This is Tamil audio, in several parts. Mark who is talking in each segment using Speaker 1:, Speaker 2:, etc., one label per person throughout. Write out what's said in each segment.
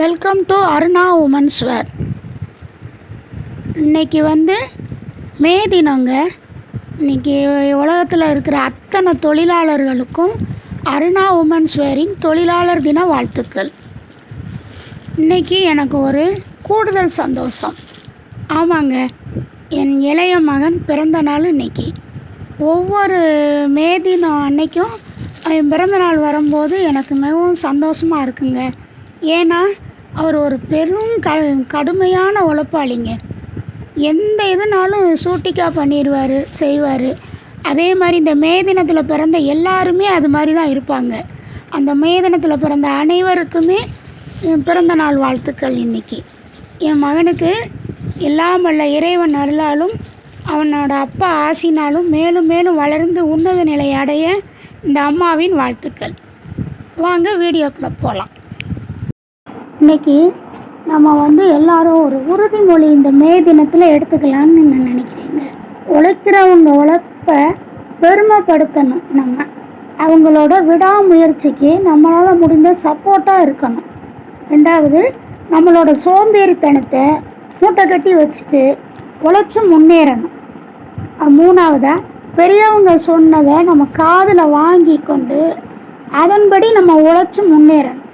Speaker 1: Welcome to Aruna women's wear இன்னைக்கு வந்து மே தினங்க இன்னைக்கு உலகத்தில் இருக்கிற அத்தனை தொழிலாளர்களுக்கும் அருணா உமன்ஸ் வேரின் தொழிலாளர் தின வாழ்த்துக்கள். இன்றைக்கி எனக்கு ஒரு கூடுதல் சந்தோஷம். ஆமாங்க என் இளைய மகன் பிறந்த நாள் இன்றைக்கி ஒவ்வொரு மே தினம் அன்னைக்கும் என் பிறந்தநாள் வரும்போது எனக்கு மிகவும் சந்தோஷமாக இருக்குங்க. ஏன்னா அவர் ஒரு பெரும் க கடுமையான உழைப்பாளிங்க. எந்த இதுனாலும் சூட்டிக்காக பண்ணிடுவார் செய்வார். அதே மாதிரி இந்த மே தினத்தில் பிறந்த எல்லாருமே அது மாதிரி தான் இருப்பாங்க. அந்த மே தினத்தில் பிறந்த அனைவருக்குமே என் பிறந்த நாள் வாழ்த்துக்கள் இன்னைக்கு. என் மகனுக்கு எல்லாம் வல்ல இறைவன் அருளாலும் அவனோட அப்பா ஆசினாலும் மேலும் மேலும் வளர்ந்து உன்னத நிலை அடைய இந்த அம்மாவின் வாழ்த்துக்கள். வாங்க வீடியோக்குள்ளே போகலாம் இன்னைக்கு நம்ம வந்து எல்லாரும் ஒரு உறுதிமொழி இந்த மே தினத்தில் எடுத்துக்கலான்னு நான் நினைக்கிறேங்க. உழைக்கிறவங்க உழைப்ப பெருமைப்படுத்தணும் நம்ம. அவங்களோட விடாமுயற்சிக்கு நம்மளால் முடிந்த சப்போர்ட்டாக இருக்கணும். ரெண்டாவது நம்மளோட சோம்பேறித்தனத்தை மூட்டை கட்டி வச்சுட்டு உழைச்சி முன்னேறணும். மூணாவதாக பெரியவங்க சொன்னதை நம்ம காதில் வாங்கி கொண்டு அதன்படி நம்ம உழைச்சி முன்னேறணும்.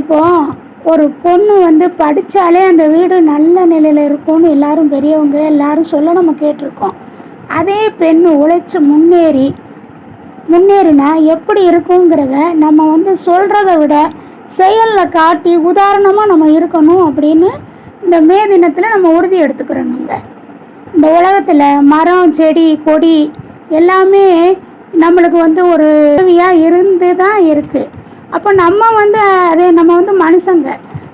Speaker 1: இப்போது ஒரு பொண்ணு வந்து படித்தாலே அந்த வீடு நல்ல நிலையில் இருக்கும்னு எல்லாரும் பெரியவங்க எல்லாரும் சொல்ல நம்ம கேட்டிருக்கோம். அதே பெண் உழைச்சி முன்னேறி முன்னேறினா எப்படி இருக்குங்கிறத நம்ம வந்து சொல்கிறத விட செயலில் காட்டி உதாரணமாக நம்ம இருக்கணும் அப்படின்னு இந்த மே தினத்தில் நம்ம உறுதி எடுத்துக்கிறோனுங்க இந்த உலகத்தில் மரம் செடி கொடி எல்லாமே நம்மளுக்கு வந்து ஒரு உதவியாக இருந்து தான் இருக்குது அப்போ நம்ம வந்து அது நம்ம வந்து மனுஷங்க.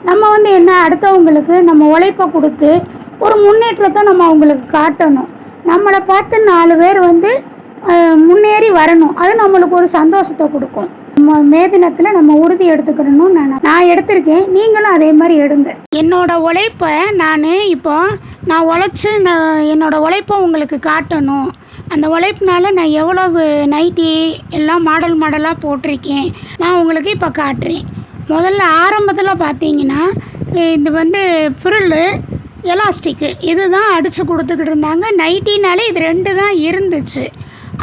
Speaker 1: நம்ம வந்து என்ன அடுத்தவங்களுக்கு நம்ம உழைப்பை கொடுத்து ஒரு முன்னேற்றத்தை நம்ம அவங்களுக்கு காட்டணும். நம்மளை பார்த்து நாலு பேர் வந்து முன்னேறி வரணும். அது நம்மளுக்கு ஒரு சந்தோஷத்தை கொடுக்கும். நம்ம மே தினத்தில் நம்ம உறுதி எடுத்துக்கிறணும் நான் நான் எடுத்திருக்கேன். நீங்களும் அதே மாதிரி எடுங்க. என்னோட உழைப்பை நான் இப்போ நான் உழைச்சி நான் என்னோடய உழைப்பை உங்களுக்கு காட்டணும். அந்த உழைப்புனால நான் எவ்வளவு நைட்டி எல்லாம் மாடல் மாடலாக போட்டிருக்கேன். நான் உங்களுக்கு இப்போ காட்டுறேன். முதல்ல ஆரம்பத்தில் பார்த்தீங்கன்னா இது வந்து ஃப்ரில்லு எலாஸ்டிக்கு இதுதான் அடித்து கொடுத்துக்கிட்டு இருந்தாங்க. நைட்டினாலே இது ரெண்டு தான் இருந்துச்சு.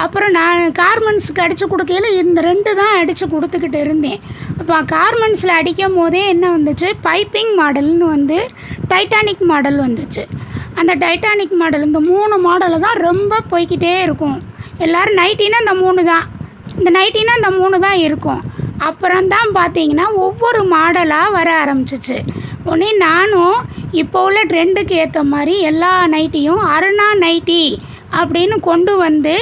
Speaker 1: அப்புறம் நான் கார்மெண்ட்ஸுக்கு அடித்து கொடுக்கையில் இந்த ரெண்டு தான் அடித்து கொடுத்துக்கிட்டு இருந்தேன். அப்போ கார்மெண்ட்ஸில் அடிக்கும் போதே என்ன வந்துச்சு? பைப்பிங் மாடல்னு வந்து டைட்டானிக் மாடல் வந்துச்சு. அந்த டைட்டானிக் மாடல் இந்த மூணு மாடலு தான் ரொம்ப போய்க்கிட்டே இருக்கும். எல்லோரும் நைட்டினா இந்த மூணு தான். இந்த நைட்டின்னா இந்த மூணு தான் இருக்கும். அப்புறம் தான் பார்த்தீங்கன்னா ஒவ்வொரு மாடலாக வர ஆரம்பிச்சிச்சு. உடனே நானும் இப்போ உள்ள ட்ரெண்டுக்கு ஏற்ற மாதிரி எல்லா நைட்டியும் அருணா நைட்டி அப்படின்னு கொண்டு வந்து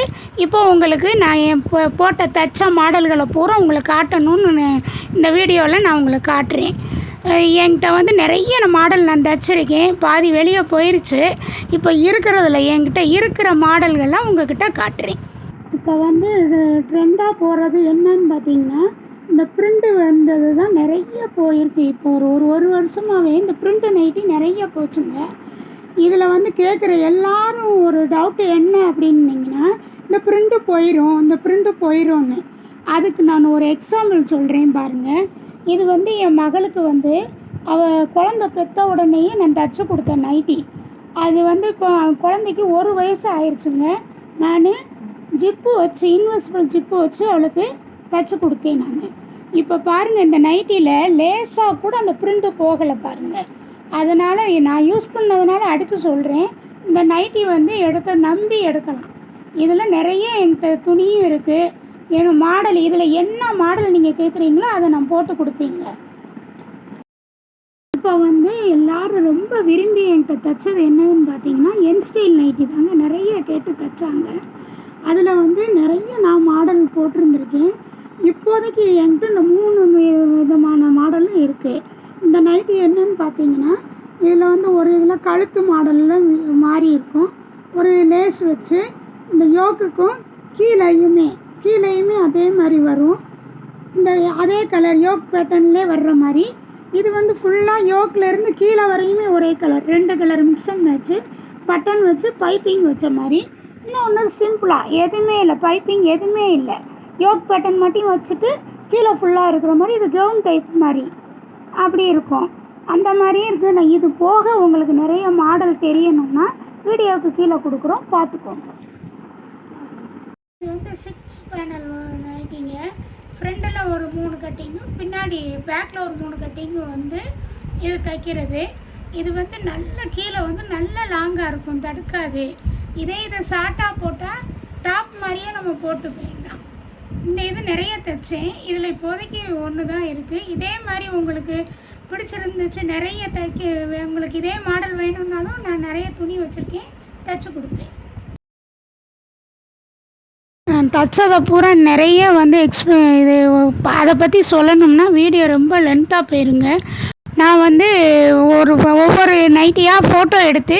Speaker 1: இப்போ உங்களுக்கு நான் என் போட்ட தச்ச மாடல்களை பூரா உங்களுக்கு காட்டணும்னு இந்த வீடியோவில் நான் உங்களுக்கு காட்டுறேன். என்கிட்ட வந்து நிறைய நான் மாடல் நான் தச்சிருக்கேன் பாதி வெளியே போயிருச்சு. இப்போ இருக்கிறதுல என்கிட்ட இருக்கிற மாடல்கள்லாம் உங்ககிட்ட காட்டுறேன். இப்போ வந்து ட்ரெண்டாக போகிறது என்னன்னு பார்த்தீங்கன்னா இந்த பிரிண்ட்டு வந்தது தான் நிறைய போயிருக்கு. இப்போ ஒரு ஒரு ஒரு வருஷமாகவே இந்த பிரிண்ட் நைட்டி நிறைய போச்சுங்க. இதில் வந்து கேட்குற எல்லாரும் ஒரு டவுட்டு என்ன அப்படின்னீங்கன்னா இந்த பிரிண்ட்டு போயிடும் இந்த பிரிண்ட்டு போயிடும்னு அதுக்கு நான் ஒரு எக்ஸாம்பிள் சொல்கிறேன் பாருங்கள் இது வந்து என் மகளுக்கு வந்து அவள் குழந்த பெற்ற உடனேயே நான் தச்சு கொடுத்தேன் நைட்டி அது வந்து இப்போ குழந்தைக்கு ஒரு வயசு ஆயிடுச்சுங்க நான் ஜிப்பு வச்சு இன்வெஸ்பிள் ஜிப்பு வச்சு அவளுக்கு தச்சு கொடுத்தேன் நான். இப்போ பாருங்கள் இந்த நைட்டியில் லேசாக கூட அந்த பிரிண்ட்டு போகலை பாருங்கள் அதனால் நான் யூஸ் பண்ணதுனால அடித்து சொல்கிறேன் இந்த நைட்டி வந்து எடுத்த நம்பி எடுக்கலாம். இதில் நிறைய என்கிட்ட துணியும் இருக்குது என் மாடல் இதில் என்ன மாடல் நீங்கள் கேட்குறீங்களோ அதை நான் போட்டு கொடுப்பீங்க. இப்போ வந்து எல்லாரும் ரொம்ப விரும்பி என்கிட்ட தைச்சது என்னன்னு பார்த்தீங்கன்னா என் ஸ்டைல் நைட்டி தாங்க. நிறைய கேட்டு தைச்சாங்க. அதில் வந்து நிறைய நான் மாடல் போட்டிருந்துருக்கேன். இப்போதைக்கு என்கிட்ட இந்த மூணு வி- விதமான மாடலும் இருக்குது இந்த நைட்டி என்னன்னு பார்த்தீங்கன்னா இதில் வந்து ஒரு இதில் கழுத்து மாடலில் மாறி இருக்கும். ஒரு லேஸ் வச்சு இந்த யோக்குக்கும் கீழேயுமே கீழேயுமே அதே மாதிரி வரும். இந்த அதே கலர் யோக் பேட்டர்ன்லேயே வர்ற மாதிரி. இது வந்து ஃபுல்லாக யோக்லேருந்து கீழே வரையுமே ஒரே கலர் ரெண்டு colour mix and match button வச்சு பைப்பிங் வச்ச மாதிரி. இன்னொன்று சிம்பிளாக எதுவுமே இல்லை. பைப்பிங் எதுவுமே இல்லை. யோக் பேட்டன் மட்டும் வச்சுட்டு கீழே ஃபுல்லாக இருக்கிற மாதிரி இது கவுன் டைப் மாதிரி. அப்படி இருக்கும். அந்த மாதிரியும் இருக்குது நான் இது போக உங்களுக்கு நிறைய மாடல் தெரியணும்னா வீடியோவுக்கு கீழே கொடுக்குறோம். பார்த்துக்கோங்க. சிக்ஸ் பேனல் நைட்டிங்க ஃப்ரண்டில் ஒரு மூணு கட்டிங்கும் பின்னாடி பேக்கில் ஒரு மூணு கட்டிங்கும் வந்து இது தைக்கிறது. இது வந்து நல்ல கீழே வந்து நல்ல லாங்காக இருக்கும் தடுக்காது. இதே இதை ஷார்ட்டாக போட்டால் டாப் மாதிரியே நம்ம போட்டு போயிடலாம். இந்த இது நிறைய தைச்சேன். இதில் இப்போதைக்கு ஒன்று தான் இருக்குது இதே மாதிரி உங்களுக்கு பிடிச்சிருந்துச்சு நிறைய தைக்க உங்களுக்கு இதே மாடல் வேணும்னாலும் நான் நிறைய துணி வச்சுருக்கேன் தைச்சி கொடுப்பேன். நான் தச்சதை பூரா நிறைய வந்து எக்ஸ்ப இது அதை பற்றி சொல்லணும்னா வீடியோ ரொம்ப லென்த்தாக போயிருங்க. நான் வந்து ஒரு ஒவ்வொரு நைட்டியாக ஃபோட்டோ எடுத்து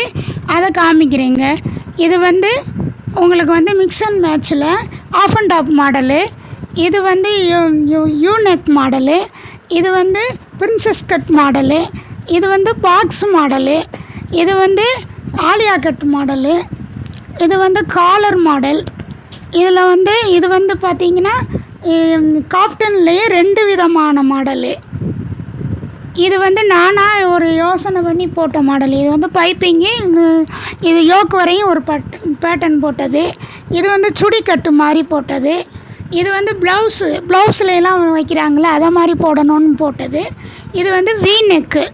Speaker 1: அதை காமிக்கிறேங்க. இது வந்து உங்களுக்கு வந்து மிக்ஸ் அண்ட் மேட்ச்சில் ஆஃப் அண்ட் டாப் மாடலு இது வந்து யூநெக் மாடலு இது வந்து பிரின்சஸ் கட் மாடலு இது வந்து பாக்ஸ் மாடலு இது வந்து ஆலியா கட் மாடலு இது வந்து காலர் மாடல் இதில் வந்து இது வந்து பார்த்திங்கன்னா காப்டன்லேயே ரெண்டு விதமான மாடலு. இது வந்து நானாக ஒரு யோசனை பண்ணி போட்ட மாடல். இது வந்து பைப்பிங்கு இது யோக் வரையும் ஒரு பட் பேட்டர்ன் போட்டது. இது வந்து சுடி கட்டு மாதிரி போட்டது. இது வந்து ப்ளவுஸு ப்ளவுஸ்லாம் வைக்கிறாங்களே அதை மாதிரி போடணும்னு போட்டது. இது வந்து வீ நெக்கு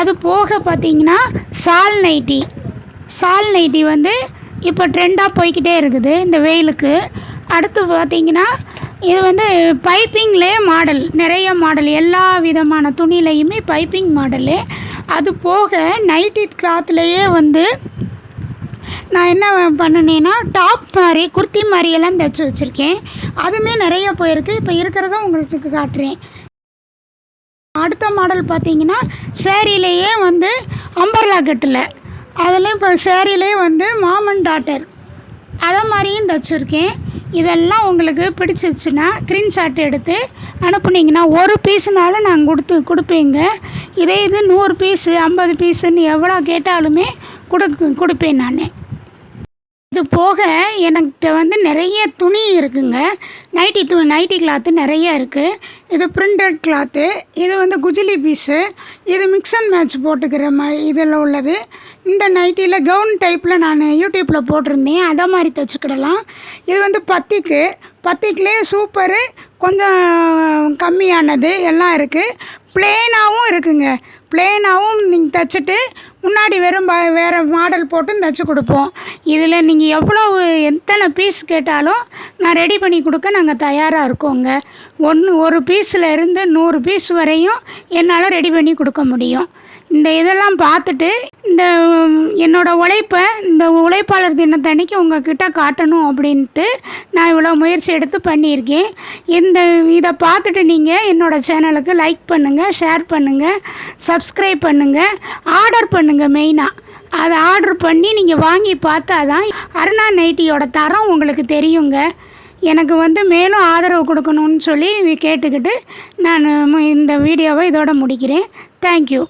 Speaker 1: அது போக பார்த்தீங்கன்னா சால் நைட்டி சால் நைட்டி வந்து இப்போ ட்ரெண்டாக போய்க்கிட்டே இருக்குது இந்த வெயிலுக்கு. அடுத்து பார்த்தீங்கன்னா இது வந்து பைப்பிங்லேயே மாடல் நிறைய மாடல் எல்லா விதமான துணிலையுமே பைப்பிங் மாடலு அது போக நைட்டி கிளாத்லேயே வந்து நான் என்ன பண்ணினேன்னா டாப் மாதிரி குர்த்தி மாதிரியெல்லாம் தைச்சி வச்சுருக்கேன். அதுவுமே நிறைய போயிருக்கு. இப்போ இருக்கிறத உங்களுக்கு காட்டுறேன். அடுத்த மாடல் பார்த்தீங்கன்னா சேரீலேயே வந்து அம்பர்லா கட்டில். அதுலேயும் இப்போ சேரீலே வந்து மாமன் டாட்டர் அதை மாதிரியும் தைச்சிருக்கேன். இதெல்லாம் உங்களுக்கு பிடிச்சிச்சுன்னா ஸ்க்ரீன்ஷாட் எடுத்து அனுப்புனீங்கன்னா ஒரு பீஸுனாலும் நாங்கள் கொடுத்து கொடுப்பேங்க. இதே இது நூறு பீஸு ஐம்பது பீஸுன்னு எவ்வளோ கேட்டாலுமே கொடுக்கு கொடுப்பேன் நான். இது போக என்கிட்ட வந்து நிறைய துணி இருக்குங்க. நைட்டி து நைட்டி கிளாத்து நிறைய இருக்குது இது பிரிண்டட் கிளாத்து இது வந்து குஜிலி பீஸு இது மிக்ஸ் அண்ட் மேட்ச் போட்டுக்கிற மாதிரி இதில் உள்ளது. இந்த நைட்டியில் கவுன் டைப்பில் நான் யூடியூப்பில் போட்டிருந்தேன். அதை மாதிரி தைச்சிக்கிடலாம். இது வந்து பத்திக்கு. பத்திக்குலேயே சூப்பரு கொஞ்சம் கம்மியானது எல்லாம் இருக்குது ப்ளேனாகவும் இருக்குங்க. ப்ளேனாகவும் நீங்கள் தைச்சிட்டு முன்னாடி வெறும் வேறு மாடல் போட்டும் தைச்சி கொடுப்போம். இதில் நீங்கள் எவ்வளவு எத்தனை பீஸ் கேட்டாலும் நான் ரெடி பண்ணி கொடுக்க நாங்கள் தயாராக இருக்கோங்க. ஒன்று ஒரு பீஸில் இருந்து நூறு பீஸ் வரையும் என்னால் ரெடி பண்ணி கொடுக்க முடியும். இந்த இதெல்லாம் பார்த்துட்டு இந்த என்னோடய உழைப்பை இந்த உழைப்பாளர் தினத்தன்னைக்கு உங்ககிட்ட காட்டணும் அப்படின்ட்டு நான் இவ்வளோ முயற்சி எடுத்து பண்ணியிருக்கேன். இந்த இதை பார்த்துட்டு நீங்கள் என்னோடய சேனலுக்கு லைக் பண்ணுங்கள் ஷேர் பண்ணுங்கள் சப்ஸ்கிரைப் பண்ணுங்கள் ஆர்டர் பண்ணுங்கள் மெயினாக அதை ஆர்டர் பண்ணி நீங்கள் வாங்கி பார்த்தா தான் அருணா நைட்டியோட தரம் உங்களுக்கு தெரியுங்க. எனக்கு வந்து மேலும் ஆதரவு கொடுக்கணும்னு சொல்லி கேட்டுக்கிட்டு நான் இந்த வீடியோவை இதோட முடிக்கிறேன். தேங்க்யூ